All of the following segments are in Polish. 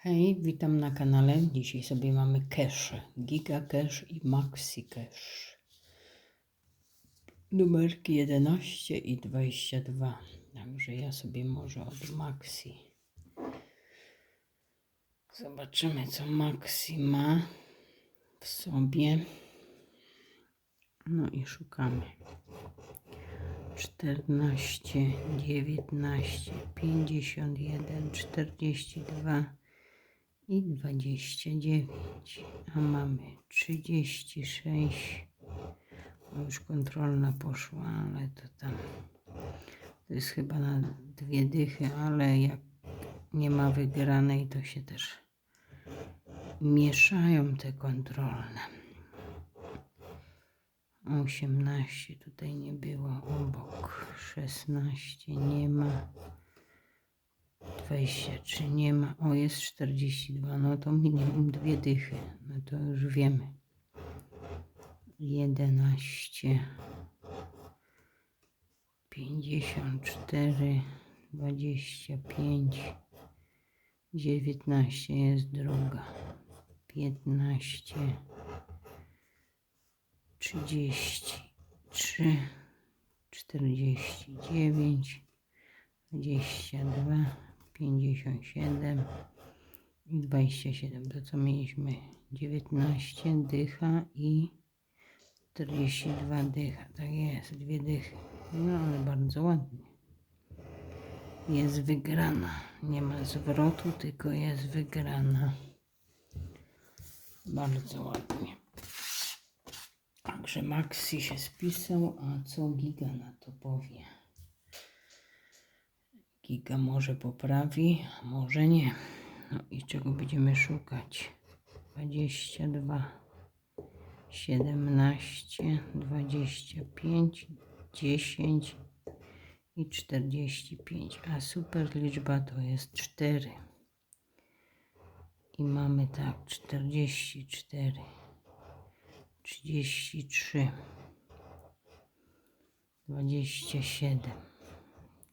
Hej, witam na kanale. Dzisiaj sobie mamy cache. Giga Cache i Maxi Cache. Numerki 11 i 22. Także ja sobie może od Maxi. Zobaczymy co Maxi ma w sobie. No i szukamy. 14, 19, 51, 42 i 29. A mamy 36. O, już kontrolna poszła, ale to tam. To jest chyba na dwie dychy, ale jak nie ma wygranej, to się też mieszają te kontrolne. 18 tutaj nie było obok, 16 nie ma, 23 nie ma, o jest 42, no to minimum dwie dychy, no to już wiemy. 11, 54, 25, 19 jest druga, 15, 33, 49, 22, 57 i 27. To co mieliśmy? 19 dycha i 42 dycha. Tak jest, dwie dychy. No ale bardzo ładnie. Jest wygrana. Nie ma zwrotu, tylko jest wygrana. Bardzo ładnie. Także Maxi się spisał, a co Giga na to powie? Giga może poprawi, może nie. No i czego będziemy szukać? 22, 17, 25, 10 i 45. A super liczba to jest 4. I mamy tak 44. 33, 27,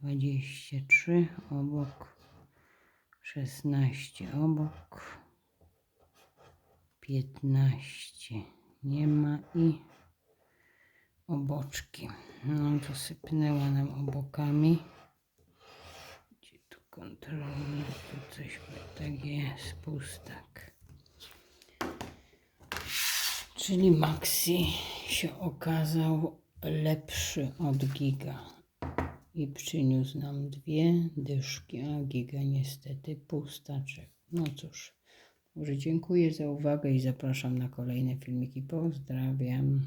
23 obok 16 obok 15 nie ma i oboczki. No to sypnęła nam obokami. Gdzie tu kontrolne tu coś tak jest pustak. Czyli Maxi się okazał lepszy od Giga i przyniósł nam dwie dyszki, a Giga niestety pustaczek. No cóż, może dziękuję za uwagę i zapraszam na kolejne filmiki. Pozdrawiam.